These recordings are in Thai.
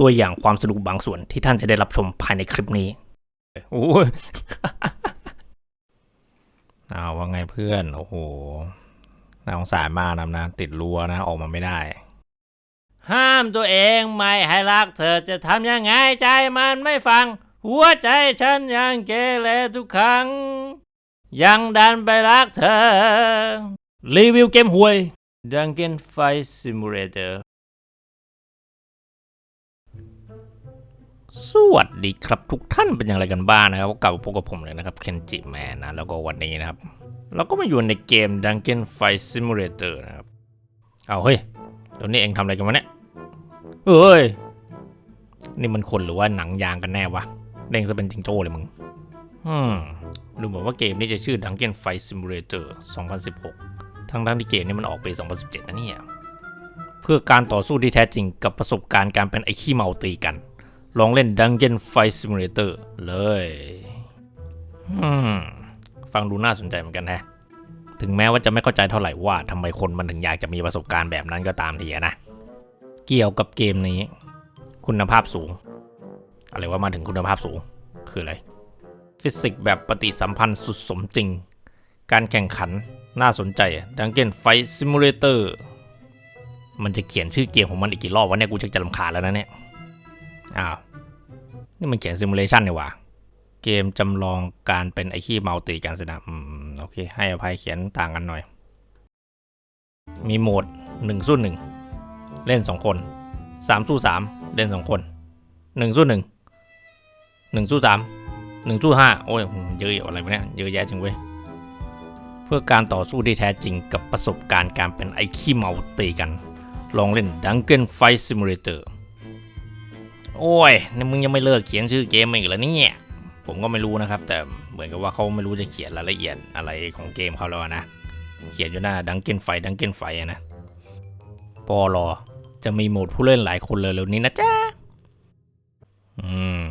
ตัวอย่างความสนุกบางส่วนที่ท่านจะได้รับชมภายในคลิปนี้ โอ้ยเอาว่าไงเพื่อน โอ้โห น่าสงสารมากนะนะ ติดรั้วนะ ออกมาไม่ได้ ห้ามตัวเองไม่ให้รักเธอจะทำยังไงใจมันไม่ฟัง หัวใจฉันยังเกเรทุกครั้ง ยังดันไปรักเธอ รีวิวเกมหวย Dungeon Fight Simulator สวัสดีครับทุกท่านเป็นอย่างไรกันบ้างนะครับกลับมาพบกับผมเลยนะครับเคนจิแมนนะแล้วก็วันนี้นะครับ เราก็มาอยู่ในเกม Dungeon Fight Simulator นะครับ เอาเฮ้ยตอนนี้เองทำอะไรกันวะเนี่ยเฮ้ย นี่มันคนหรือว่าหนังยางกันแน่วะเด้งซะเป็นจิงโจ้เลยมึงอืมดูเหมือนว่าเกมนี้จะชื่อ Dungeon Fight Simulator 2016 ทั้งทั้งที่เกมนี้มันออกปี 2017นะเนี่ยเพื่อการต่อสู้ที่แท้จริงกับประสบการณ์การเป็นไอ้ขี้เมาตีกัน ลองเล่น Dungeon Fight Simulator เลยฟังดูน่าสนใจเหมือนกันแฮะถึงแม้ว่าจะไม่เข้าใจเท่าไหร่ว่าทำไมคนมันถึงอยากจะมีประสบการณ์แบบนั้นก็ตามทีนะ เกี่ยวกับเกมนี้ คุณภาพสูง อะไรว่ามาถึงคุณภาพสูง คืออะไร ฟิสิกส์แบบปฏิสัมพันธ์สุดสมจริง การแข่งขันน่าสนใจ Dungeon Fight Simulator มันจะเขียนชื่อเกมของมันอีกกี่รอบวะเนี่ยกูชักจะลำคาญแล้วนะเนี่ย อ้าว นี่มันเขียนซิมูเลชันนี่หว่า เกมจำลองการเป็นไอ้ขี้เมาตีกันสินะอืมโอเค ให้อภัยเขียนต่างกันหน่อย มีโหมด1สู้1เล่น 2 คน 3 สู้ 3 เล่น 2 คน 1 สู้ 1 1 สู้ 3 1 สู้ 5 โอ้ยเยอะอะไรวะเนี่ยเยอะแยะจังเว้ยเพื่อการต่อสู้ที่แท้จริงกับประสบการณ์การเป็นไอ้ขี้เมาตีกัน ลองเล่น Dungeon Fight Simulator โอ้ยนี่มึงยังไม่เลิกเขียนชื่อเกมอีกแล้วเนี่ยผมก็ไม่รู้นะครับ แต่เหมือนกับว่าเขาไม่รู้จะเขียนรายละเอียดอะไรของเกมเขาแล้วนะ เขียนอยู่หน้า Dungeon Fight Dungeon Fight อะนะปอรอจะมีโหมดผู้เล่นหลายคนเลยเร็วนี้นะจ๊ะ อืม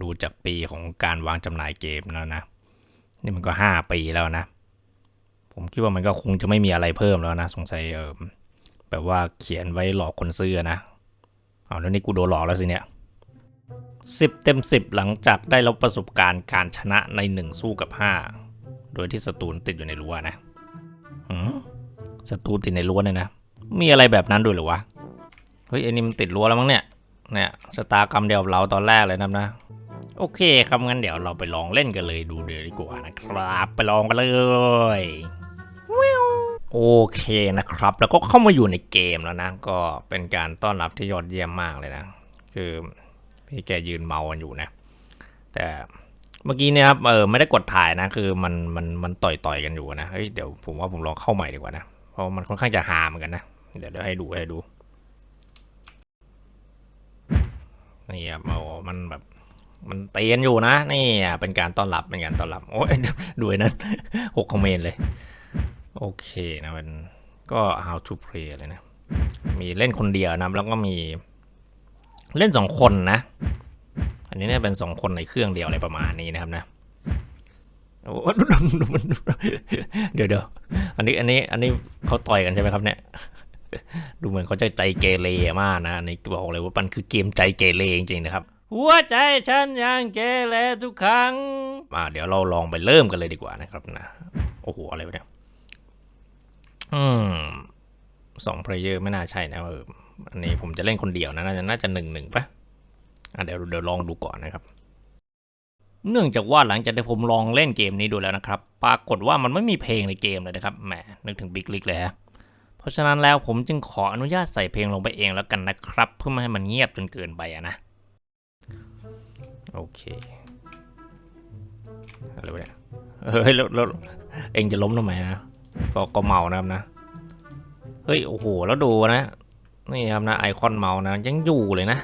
ดูจากปีของการวางจำหน่ายเกมแล้วนะ นี่มันก็ห้าปีแล้วนะ ผมคิดว่ามันก็คงจะไม่มีอะไรเพิ่มแล้วนะ สงสัยเออแบบว่าเขียนไว้หลอกคนซื้อนะ เอาแล้วนี่กูโดนหลอกแล้วสิเนี่ยสิบเต็มสิบหลังจากได้รับประสบการณ์การชนะในหนึ่งสู้กับห้าโดยที่ศัตรูติดอยู่ในรั้วนะหืมศัตรูติดในรั้วเนี่ยนะ มีอะไรแบบนั้นด้วยหรือวะ เฮ้ยไอ้นี่มันติดรั้วแล้วมั้งเนี่ย เนี่ยสตากรรมเดียวเราตอนแรกเลยนะนะ โอเคครับงั้นเดี๋ยวเราไปลองเล่นกันเลยดูเดี๋ยวดีกว่านะครับ ไปลองกันเลย โอเคนะครับ แล้วก็เข้ามาอยู่ในเกมแล้วนะ ก็เป็นการต้อนรับที่ยอดเยี่ยมมากเลยนะ คือพี่แกยืนเมากันอยู่นะ แต่เมื่อกี้เนี่ยครับเออไม่ได้กดถ่ายนะ คือมันมันมันต่อยต่อยกันอยู่นะเฮ้ยเดี๋ยวผมว่าผมลองเข้าใหม่ดีกว่านะ เพราะมันค่อนข้างจะฮาเหมือนกันนะ เดี๋ยวเดี๋ยวให้ดูให้ดูนี่ครับโอ้มันแบบมันเตียนอยู่นะนี่เป็นการต้อนรับเป็นการต้อนรับโอ้ยดูไอ้นั้นหกคอมเมนต์เลย โอเคนะมันก็ how to play เลยนะ มีเล่นคนเดียวนะแล้วก็มีเล่นสองคนนะ อันนี้เนี่ยเป็นสองคนในเครื่องเดียวอะไรประมาณนี้นะครับนะโอ้ดูดูมันเดี๋ยวเดี๋ยวอันนี้อันนี้อันนี้เขาต่อยกันใช่ไหมครับเนี่ย ดูเหมือนเขาจะใจเกเรมากนะอันนี้บอกเลยว่ามันคือเกมใจเกเรจริงๆนะครับ หัวใจฉันยังเกเรทุกครั้งมาเดี๋ยวเราลองไปเริ่มกันเลยดีกว่านะครับนะ โอ้โหอะไรวะเนี่ย อืมสองเพลเยอร์ไม่น่าใช่นะเอออันนี้ผมจะเล่นคนเดียวนะ น่าจะน่าจะหนึ่งหนึ่งปะอะเดี๋ยวเดี๋ยวลองดูก่อนนะครับ เนื่องจากว่าหลังจากที่ผมลองเล่นเกมนี้ดูแล้วนะครับ ปรากฏว่ามันไม่มีเพลงในเกมเลยนะครับ แหม นึกถึงบิ๊กลิกเลยฮะ เพราะฉะนั้นแล้วผมจึงขออนุญาตใส่เพลงลงไปเองแล้วกันนะครับ เพื่อไม่ให้มันเงียบจนเกินไปอะนะ โอเค อะไรวะเนี่ยเฮ้ยแล้วแล้วเองจะล้มทำไมนะ ก็ก็เมานะครับนะ เฮ้ย โอ้โห แล้วดูนะ นี่ครับนะไอคอนเมานะ ยังอยู่เลยนะ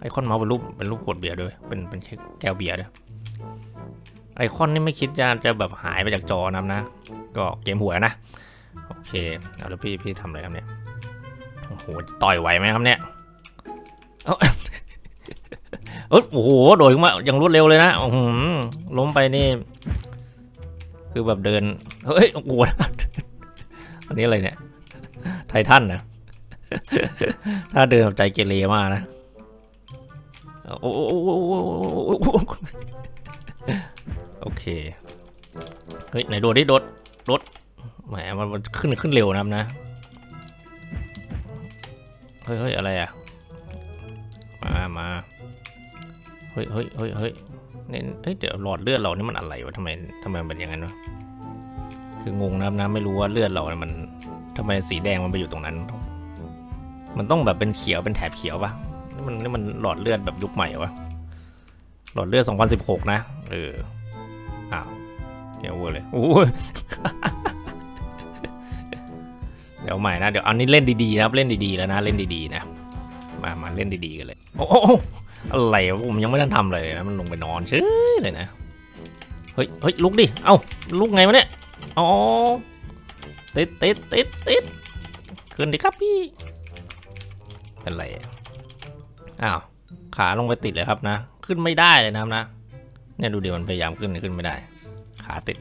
ไอคอนเมาเป็นรูปเป็นรูปขวดเบียร์ด้วย เป็นเป็นแก้วเบียร์ด้วย ไอคอนนี่ไม่คิดจะจะแบบหายไปจากจอนะครับนะ ก็เกมหัวยนะ โอเค เอาแล้วพี่พี่ทำอะไรครับเนี่ย โอ้โหจะต่อยไหวไหมครับเนี่ย เอ้าเอยโอ้โห โดดขึ้นมาอย่างรวดเร็วเลยนะอืล้มไปนี่ คือแบบเดิน เฮ้ย โอ้โหอันนี้อะไรเนี่ย ไททันนะ ถ้าเดินแบบใจเกเรมากนะ โอ้โอ้โอเค เฮ้ย ไหนโดดดิโดดโดดแหมมันมันขึ้นขึ้นเร็วนะครับนะ เฮ้ยเฮ้ยอะไรอะ มามาเฮ้ยเฮ้ยเฮ้ยเฮ้ย เนี่ยเฮ้ยเดี๋ยวหลอดเลือดเรานี่มันอะไรวะทำไมทำไมมันเป็นอย่างนั้นวะคืองงนะครับนะไม่รู้ว่าเลือดเราเนี่ยมันทำไมสีแดงมันไปอยู่ตรงนั้น มันต้องแบบเป็นเขียวเป็นแถบเขียวปะนี่มันนี่มันหลอดเลือดแบบยุคใหม่วะหลอดเลือด 2016 นะ เออ อ้าวเดี๋ยวเวอร์เลยโอ้ยเดี๋ยวใหม่นะ เดี๋ยวอันนี้เล่นดีๆนะครับ เล่นดีๆแล้วนะ เล่นดีๆนะ มา มาเล่นดีๆกันเลย โอ้โอะไรวะผมยังไม่ได้ทำเลยนะมันลงไปนอนเฉยเลยนะเฮ้ยเฮ้ยลุกดิเอ้าลุกไงวะเนี่ยอ๋อติดติดติดติดขึ้นดิครับพี่เป็นไรอ้าวขาลงไปติดเลยครับนะ ขึ้นไม่ได้เลยนะครับนะเนี่ยดูดี๋ยวมันพยายามขึ้นขึ้นไม่ได้ ขาติด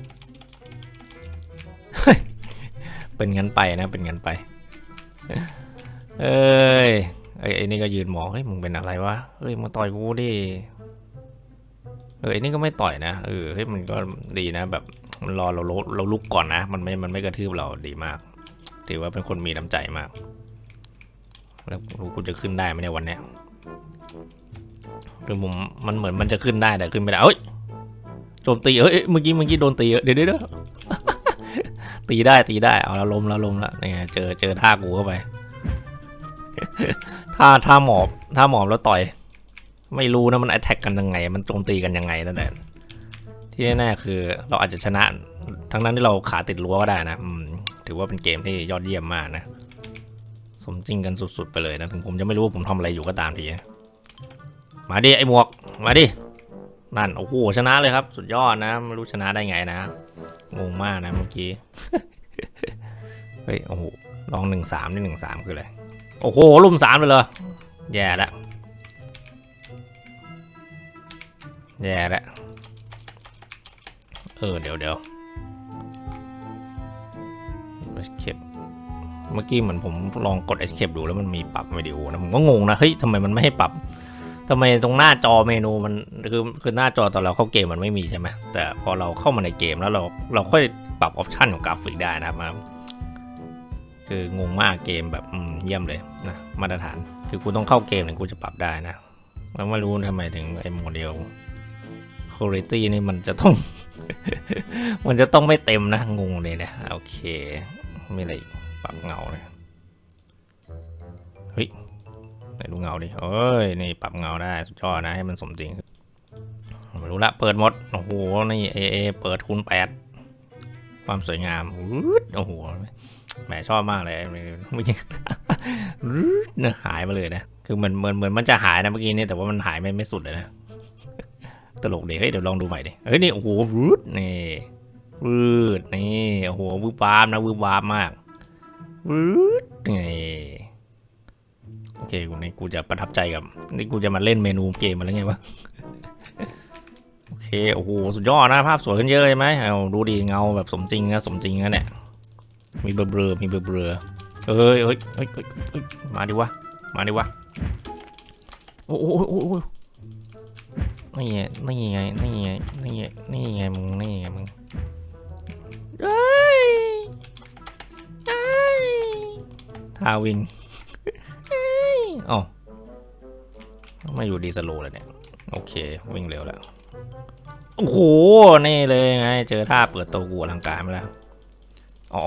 เป็นงั้นไปนะเป็นงั้นไป เอ้ย ไอ้ไอ้นี่ก็ยืนมองเฮ้ยมึงเป็นอะไรวะเฮ้ยมึงต่อยกูดิเออไอ้นี่ก็ไม่ต่อยนะเออเฮ้ยมันก็ดีนะ แบบมันรอเราลุกเราลุกก่อนนะ มันไม่มันไม่กระทืบเราดีมาก ถือว่าเป็นคนมีน้ำใจมาก แล้วกูจะขึ้นได้ไหมในวันเนี้ยคือผมมันเหมือนมันจะขึ้นได้แต่ขึ้นไม่ได้เอ้ยโจมตีเอ้ยเมื่อกี้เมื่อกี้โดนตีเดี๋ยวเดี๋ยวตีได้ตีได้เอาแล้วล้มแล้วล้มแล้วนี่เจอเจอท่ากูเข้าไป ท่าท่าหมอบท่าหมอบแล้วต่อย ไม่รู้นะมันแอตแทกกันยังไง มันโจมตีกันยังไงนั่นแหละที่แน่ๆคือเราอาจจะชนะ ทั้งนั้นที่เราขาติดรั้วก็ได้นะถือว่าเป็นเกมที่ยอดเยี่ยมมากนะ สมจริงกันสุด ๆ ไปเลยนะ ถึงผมจะไม่รู้ว่าผมทำอะไรอยู่ก็ตามทีมาดิไอ้หมวก มาดิ นั่น โอ้โห ชนะเลยครับ สุดยอดนะ ไม่รู้ชนะได้ไงนะ งงมากนะเมื่อกี้ เฮ้ย โอ้โห ลองหนึ่งสามนี่หนึ่งสามคืออะไร โอ้โหลุมสามเลยเหรอแย่ละแย่ละเออเดี๋ยวเดี๋ยว escape เมื่อกี้เหมือนผมลองกด escape ดูแล้วมันมีปรับวิดีโอนะ ผมก็งงนะ เฮ้ยทำไมมันไม่ให้ปรับทำไมตรงหน้าจอเมนูมันคือคือหน้าจอตอนเราเข้าเกมมันไม่มีใช่ไหมแต่พอเราเข้ามาในเกมแล้วเราเราค่อยปรับออปชันของกราฟิกได้นะครับ คืองงมากเกมแบบเยี่ยมเลยนะมาตรฐาน คือกูต้องเข้าเกมถึงกูจะปรับได้นะแล้วไม่รู้ทำไมถึงไอ้โมเดลคุณภาพนี่มันจะต้อง มันจะต้องไม่เต็มนะ งงเลยนะ โอเค ไม่อะไรปรับเงาเลยเฮ้ยไหนดูเงาดิเอ้ย นี่ปรับเงาได้สุดยอดนะ ให้มันสมจริงไม่รู้ละ เปิดหมด โอ้โห นี่เอเอเปิดคูณแปดความสวยงามโอ้โห แหมชอบมากเลยไม่ไม่เนื้อหายมาเลยนะ คือเหมือนเหมือนเหมือนมันจะหายนะเมื่อกี้นี่แต่ว่ามันหายไม่ไม่สุดเลยนะ ตลกดีเฮ้ยเดี๋ยวลองดูใหม่ดิ เฮ้ยนี่โอ้โหวืดนี่วืดนี่โอ้โหวืบวาบนะวืบวาบมากวืดนี่โอเคกูนี่กูจะประทับใจกับนี่กูจะมาเล่นเมนูเกมมาแล้วไงวะโอเคโอ้โหสุดยอดนะภาพสวยขึ้นเยอะเลยไหมเอาดูดีเงาแบบสมจริงนะสมจริงนะเนี่ย มีเบลอๆมีเบลอเอ้ยเอ้ยเอ้ยเอ้ยเอ้ยมาดิวะ มาดิวะ โอ้โหโอ้โหนี่ไงนี่ไงนี่ไงนี่ไงนี่ไงมึงนี่ไงมึงเอ้ยเอ้ยท่าวิ่งอ๋อไม่อยู่ดีสโลว์เลยเนี่ย โอเค วิ่งเร็วแล้ว โอ้โห นี่เลยไง เจอท่าเปิดตัวกูอลังการมาแล้ว อ๋อ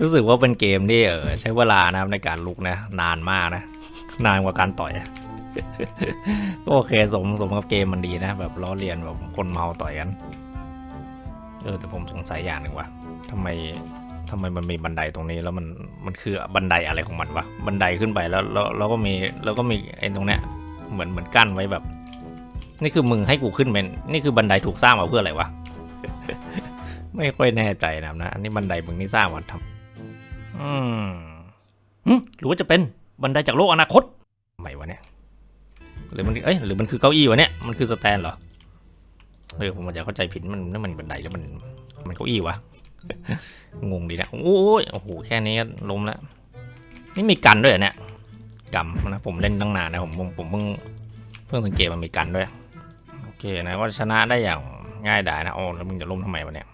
รู้สึกว่าเป็นเกมที่เออใช้เวลานะครับในการลุกนะ นานมากนะ นานกว่าการต่อยก็โอเคสมสมกับเกมมันดีนะ แบบล้อเลียนแบบคนเมาต่อยกัน เออแต่ผมสงสัยอย่างหนึ่งว่าทำไมทำไมมันมีบันไดตรงนี้แล้วมันมันคือบันไดอะไรของมันวะบันไดขึ้นไปแล้วแล้วแล้วก็มีแล้วก็มีไอ้ตรงเนี้ย เหมือนเหมือนกั้นไว้แบบ นี่คือมึงให้กูขึ้นเป็นนี่คือบันไดถูกสร้างมาเพื่ออะไรวะ ไม่ค่อยแน่ใจนะนะ อันนี้บันไดมึงนี่สร้างมาทำอืมหรือว่าจะเป็นบันไดจากโลกอนาคตทำไมวะเนี่ย หรือมันเอ้ยหรือมันคือเก้าอี้วะเนี่ย มันคือสแตนเหรอเออผมอาจจะเข้าใจผิดมันนั่นมันบันไดแล้วมัน มันเก้าอี้วะ งงดีนะ โอ้ยโอ้โห แค่นี้ก็ล้มแล้ว นี่มีกันด้วยเนี่ย กำนะผมเล่นตั้งนานนะผมผมผมเพิ่งเพิ่งสังเกตมันมีกันด้วย โอเคนะก็ชนะได้อย่างง่ายดายนะโอ้แล้วมึงจะล้มทำไมวะเนี่ย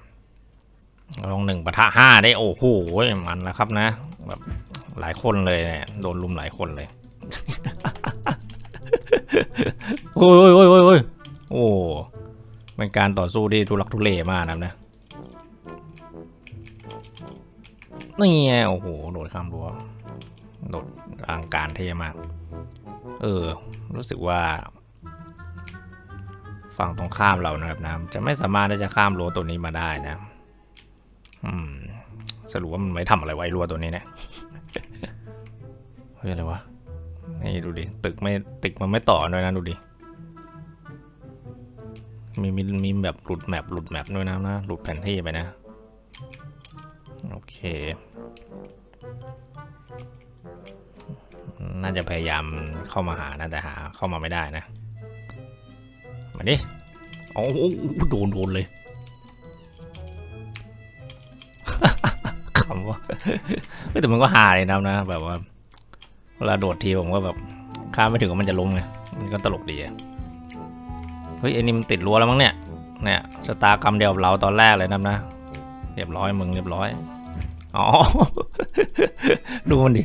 ลองหนึ่งปะทะห้าได้โอ้โหมันแล้วครับนะแบบหลายคนเลยเนี่ยโดนลุมหลายคนเลยโอ้ยโอ้ยโอ้ยโอ้ยโอ้ยโอ้เป็นการต่อสู้ที่ทุลักทุเลมากนะนะนี่ไงโอ้โหโดดข้ามรั้ว โดดอลังการเท่มาก เออ รู้สึกว่า ฝั่งตรงข้ามเรานะครับนะจะไม่สามารถที่จะข้ามรั้วตัวนี้มาได้นะ อืม สรุปว่ามันไม่ทำอะไรไว้รั้วตัวนี้เนี่ยเฮ้ยอะไรวะ นี่ดูดิ ตึกไม่ตึกมันไม่ต่อด้วยนะดูดิ มีมีมีแบบหลุดแมปหลุดแมปด้วยนะนะ หลุดแผนที่ไปนะ โอเค น่าจะพยายามเข้ามาหานะแต่หาเข้ามาไม่ได้นะ มาดิโอ้โหโดนโดนเลยขำว่าแต่มันก็หาเลยนะนะแบบว่า เวลาโดดทีผมก็แบบคาดไม่ถึงว่ามันจะล้มไงมันก็ตลกดีอะเฮ้ยไอ้นี่มันติดรั้วแล้วมั้งเนี่ยเนี่ยชะตากรรมเดียวกับเราตอนแรกเลยนะนะเรียบร้อยมึงเรียบร้อยอ๋อดูมันดิ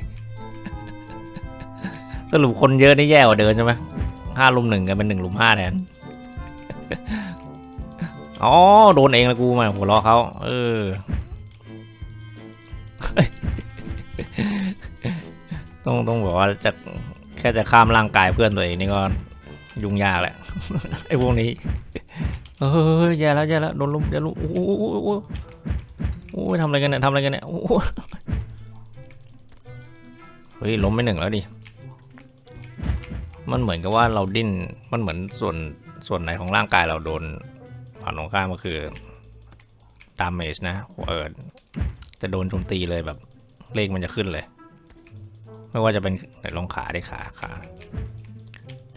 สรุปคนเยอะนี่แย่กว่าเดินใช่ไหมห้าลุมหนึ่งกันเป็นหนึ่งลุมห้าแทนอ๋อโดนเองละกูมาหัวเราะเขาเออต้องต้องบอกว่าจะแค่จะข้ามร่างกายเพื่อนตัวเองนี่ก็ยุ่งยากแหละไอ้พวกนี้เออแย่แล้วแย่แล้วโดนลุมแย่ลุมโอ้โหโอ้โหโอ้โหโอ้ยทำอะไรกันเนี่ยทำอะไรกันเนี่ยโอ้โหเฮ้ยล้มไปหนึ่งแล้วดิ มันเหมือนกับว่าเราดิ้น มันเหมือนส่วนส่วนไหนของร่างกายเราโดนฝั่งตรงข้ามก็คือดามเมจนะเออจะโดนโจมตีเลยแบบเลขมันจะขึ้นเลย ไม่ว่าจะเป็นไหนลองขาได้ขาขา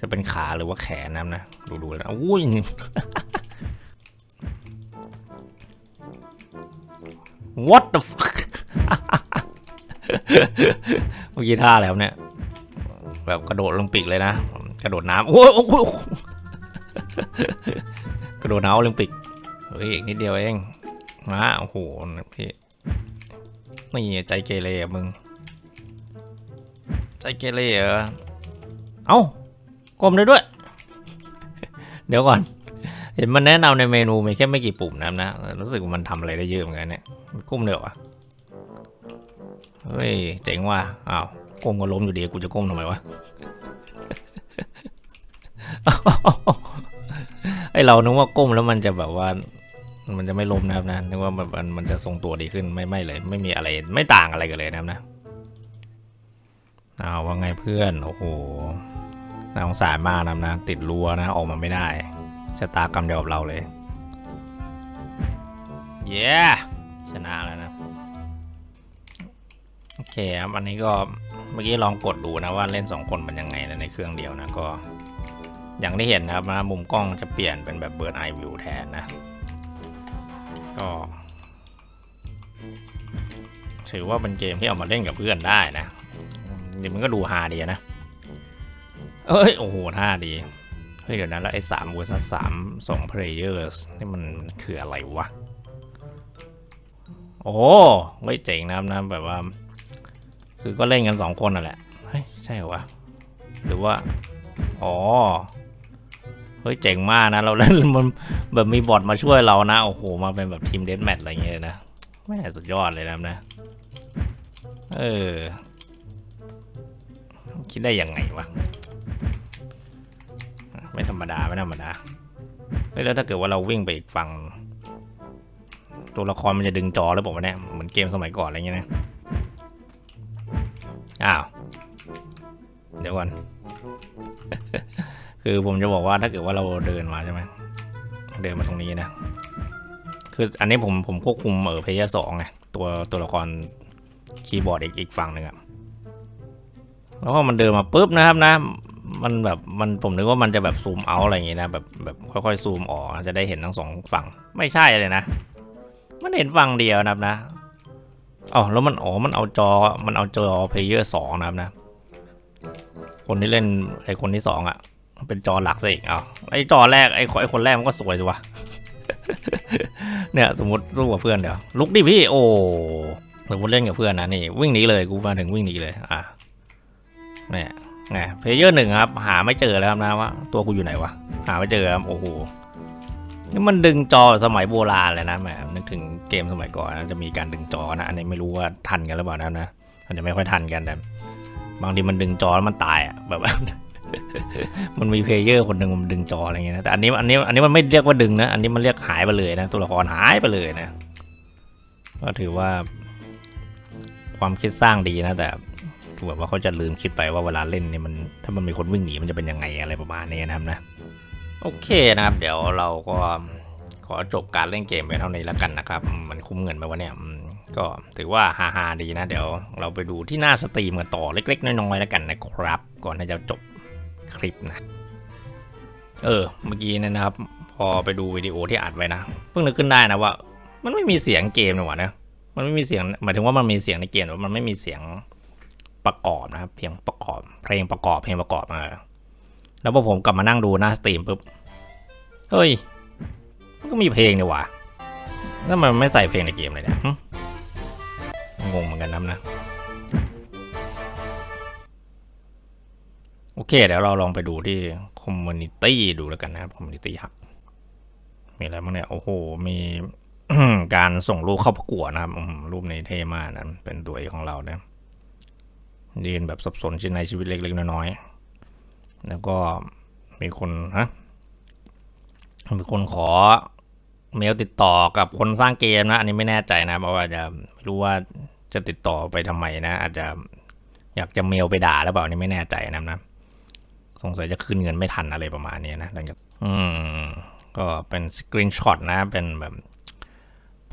จะเป็นขาหรือว่าแขนนะนะดูดูแล้วอุ้ย what the fuck เมื่อกี้ท่าแล้วเนี่ย แบบกระโดดลิมปิกเลยนะ กระโดดน้ำโอ้โหกระโดดน้ำโอลิมปิก เฮ้ยอีกนิดเดียวเอง มา โอ้โห พี่ไม่ใจเกเรมึง ใจเกเรเหรอ เอ้ากลมได้ด้วย เดี๋ยวก่อน เห็นมันแนะนำในเมนูมีแค่ไม่กี่ปุ่มนะนะ รู้สึกว่ามันทำอะไรได้เยอะเหมือนกันเนี่ยกุ้มเดียวอะ เฮ้ย เจ๋งว่ะ อ้าว ก้มก็ล้มอยู่ดี กูจะก้มทำไมวะ ไอเรานึกว่าก้มแล้วมันจะแบบว่า มันจะไม่ล้มนะครับนะ นึกว่ามันมันจะทรงตัวดีขึ้น ไม่ไม่เลย ไม่มีอะไร ไม่ต่างอะไรกันเลยนะครับนะเอาว่าไงเพื่อน โอ้โห น่าสงสารมากนะครับนะ ติดรั้วนะ ออกมาไม่ได้ ชะตากรรมเดียวกับเราเลย เย้ ชนะแล้วนะ โอเคครับอันนี้ก็เมื่อกี้ลองกดดูนะว่าเล่น 2 คนเป็นยังไงนะในเครื่องเดียวนะก็ อย่างที่เห็นนะครับนะมุมกล้องจะเปลี่ยนเป็นแบบเบิร์ดไอวิวแทนนะก็ ถือว่าเป็นเกมที่เอามาเล่นกับเพื่อนได้นะจริงมันก็ดูฮาดีนะ เอ้ยโอ้โหท่าดีเฮ้ยเดี๋ยวนะแล้วไอ้สามเวอร์ซัสสามสองเพลเยอร์นี่มันคืออะไรวะโอ้ไม่เจ๋งนะครับนะแบบว่า คือก็เล่นกันสองคนนั่นแหละ เฮ้ย ใช่เหรอวะ หรือว่า อ๋อ เฮ้ย เจ๋งมากนะ เราเล่นมันแบบมีบอทมาช่วยเรานะ โอ้โห มาเป็นแบบทีมเดสแมทอะไรเงี้ยนะแม่สุดยอดเลยนะนะ เออ คิดได้ยังไงวะ ไม่ธรรมดา ไม่ธรรมดาแล้วถ้าเกิดว่าเราวิ่งไปอีกฝั่งตัวละครมันจะดึงจอหรือเปล่าเนี่ยเหมือนเกมสมัยก่อนอะไรเงี้ยนะ อ้าว เดี๋ยวก่อน คือผมจะบอกว่าถ้าเกิดว่าเราเดินมาใช่ไหม เดินมาตรงนี้นะ คืออันนี้ผมผมควบคุมเออเพย์สองไงตัวตัวละครคีย์บอร์ดอีกอีกฝั่งหนึ่งอะแล้วพอมันเดินมาปุ๊บนะครับนะ มันแบบมันผมนึกว่ามันจะแบบซูมเอาอะไรอย่างงี้นะแบบแบบค่อยๆซูมออกจะได้เห็นทั้งสองฝั่ง ไม่ใช่เลยนะ มันเห็นฝั่งเดียวนะครับนะ อ๋อแล้วมันอ๋อมันเอาจอมันเอาจอเพลเยอร์สองนะครับนะ คนที่เล่นไอคนที่สองอะเป็นจอหลักซะอีกอ้าไอจอแรกไอไอคนแรกมันก็สวยสิวะเนี่ยสมมติสู้กับเพื่อนเดี๋ยวลุกดิพี่โอ้สมมติเล่นกับเพื่อนนะนี่วิ่งหนีเลยกูมาถึงวิ่งหนีเลยอะเนี่ยไงเพลเยอร์หนึ่งครับ หาไม่เจอแล้วครับนะว่าตัวกูอยู่ไหนวะหาไม่เจอครับโอ้โห นี่มันดึงจอสมัยโบราณเลยนะแหมนึกถึงเกมสมัยก่อนนะจะมีการดึงจอนะอันนี้ไม่รู้ว่าทันกันหรือเปล่านะนะอาจจะไม่ค่อยทันกันแต่บางทีมันดึงจอแล้วมันตายอะแบบ มันมีเพลเยอร์คนหนึ่งมันดึงจออะไรเงี้ยนะแต่อันนี้อันนี้อันนี้มันไม่เรียกว่าดึงนะอันนี้มันเรียกหายไปเลยนะตัวละครหายไปเลยนะก็ถือว่า ความคิดสร้างดีนะ แต่แบบว่าเขาจะลืมคิดไปว่าเวลาเล่นเนี่ยมัน ถ้ามันมีคนวิ่งหนีมันจะเป็นยังไงอะไรประมาณนี้นะครับนะ โอเคนะครับ เดี๋ยวเราก็ขอจบการเล่นเกมไปเท่านี้แล้วกันนะครับ มันคุ้มเงินไปวะเนี่ยก็ถือว่าฮาๆดีนะ เดี๋ยวเราไปดูที่หน้าสตรีมกันต่อเล็ก ๆ น้อยๆแล้วกันนะครับ ก่อนที่จะจบคลิปนะ เออ เมื่อกี้นะครับ พอไปดูวิดีโอที่อัดไว้นะ เพิ่งนึกขึ้นได้นะว่า มันไม่มีเสียงเกมนะวะนะมันไม่มีเสียงหมายถึงว่ามันมีเสียงในเกมแต่ว่ามันไม่มีเสียงประกอบนะครับเพียงประกอบเพลงประกอบเพลงประกอบมา แล้วพอผมกลับมานั่งดูหน้าสตรีมปุ๊บ เฮ้ย มันก็มีเพลงเนี่หว่าแล้วมันไม่ใส่เพลงในเกมเลยเนี่ยงงเหมือนกันนะนะ โอเค เดี๋ยวเราลองไปดูที่คอมมูนิตี้ดูแล้วกันนะครับคอมมูนิตี้ครับมีอะไรบ้างเนี่ย โอ้โห มีการส่งรูปเข้าประกวดนะครับรูปในเท่มากนะเป็นตัวเอกของเราเนี่ยยืนแบบสับสนในชีวิตเล็กๆน้อยๆ แล้วก็มีคนฮะมีคนขอเมลติดต่อกับคนสร้างเกมนะ อันนี้ไม่แน่ใจนะเพราะว่าจะไม่รู้ว่าจะติดต่อไปทำไมนะ อาจจะอยากจะเมลไปด่าหรือเปล่านนี่ไม่แน่ใจนะนะสงสัยจะคืนเงินไม่ทันอะไรประมาณนี้นะดังจากอืมก็เป็นสกรีนช็อตนะ เป็นแบบ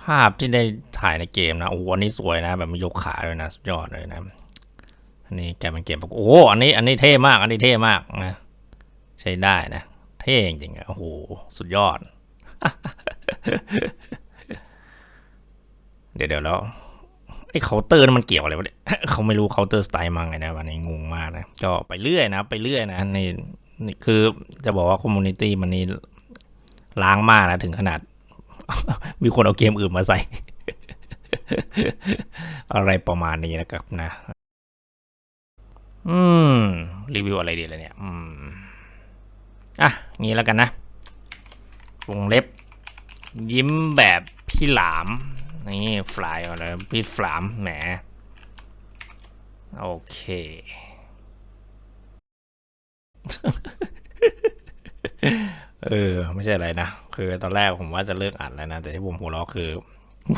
ภาพที่ได้ถ่ายในเกมนะโอ้โหอันนี้สวยนะ แบบมียกขาด้วยนะ สุดยอดเลยนะ อันนี้แกเป็นเกมปกโอ้โหอันนี้อันนี้เท่มากอันนี้เท่มากนะใช้ได้นะ เท่จริงๆอะโอ้โหสุดยอด เดี๋ยวเดี๋ยวแล้วไอ้เคาน์เตอร์นั่นมันเกี่ยวอะไรวะเนี่ยเขาไม่รู้เคาน์เตอร์สไตล์มังไงนะวันนี้งงมากนะก็ไปเรื่อยนะ ไปเรื่อยนะนี่นี่คือจะบอกว่าคอมมูนิตี้มันนี่ล้างมากนะถึงขนาด มีคนเอาเกมอื่นมาใส่ อะไรประมาณนี้นะครับนะ อืม รีวิวอะไรดีเลยเนี่ย อืม อะ งี้แล้วกันนะ วงเล็บ ยิ้มแบบพี่หลาม นี่ฟลายอะไรพี่ฟลาม แหม โอเค เออ ไม่ใช่อะไรนะ คือตอนแรกผมว่าจะเลิกอัดแล้วนะ แต่ที่ผมหัวเราะคือ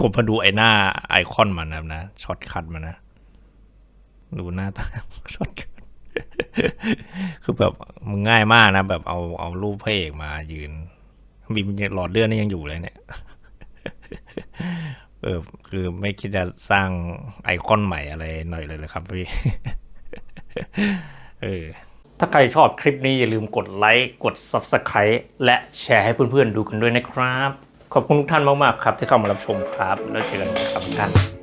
ผมมาดูไอ้หน้าไอคอนมันนะ ช็อตคัทมันนะ ดูหน้าตาช็อตคัทคือแบบมึงง่ายมากนะ แบบเอาเอารูปพระเอกมายืนมีหลอดเลือดนี่ยังอยู่เลยเนี่ยเออคือไม่คิดจะสร้างไอคอนใหม่อะไรหน่อยเลยเลยครับพี่เออถ้าใครชอบคลิปนี้อย่าลืมกดไลค์กด Subscribe และแชร์ให้เพื่อนๆดูกันด้วยนะครับ ขอบคุณทุกท่านมากๆครับที่เข้ามารับชมครับ แล้วเจอกันครับทุกท่าน